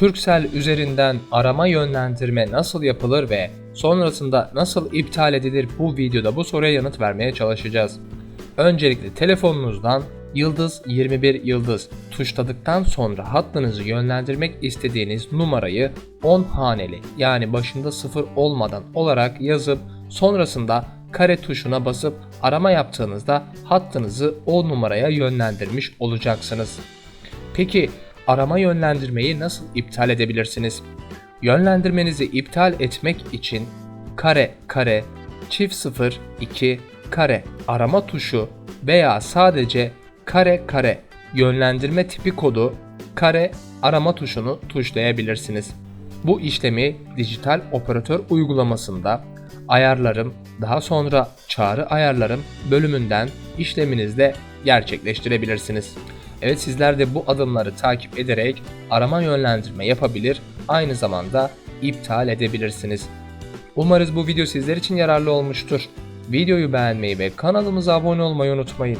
Turkcell üzerinden arama yönlendirme nasıl yapılır ve sonrasında nasıl iptal edilir bu videoda bu soruya yanıt vermeye çalışacağız. Öncelikle telefonunuzdan yıldız 21 yıldız tuşladıktan sonra hattınızı yönlendirmek istediğiniz numarayı 10 haneli yani başında 0 olmadan olarak yazıp sonrasında kare tuşuna basıp arama yaptığınızda hattınızı o numaraya yönlendirmiş olacaksınız. Peki arama yönlendirmeyi nasıl iptal edebilirsiniz? Yönlendirmenizi iptal etmek için kare kare çift 0 2 kare arama tuşu veya sadece kare kare yönlendirme tipi kodu kare arama tuşunu tuşlayabilirsiniz. Bu işlemi dijital operatör uygulamasında ayarlarım daha sonra çağrı ayarlarım bölümünden işleminizde gerçekleştirebilirsiniz. Evet sizler de bu adımları takip ederek arama yönlendirme yapabilir, aynı zamanda iptal edebilirsiniz. Umarız bu video sizler için yararlı olmuştur. Videoyu beğenmeyi ve kanalımıza abone olmayı unutmayın.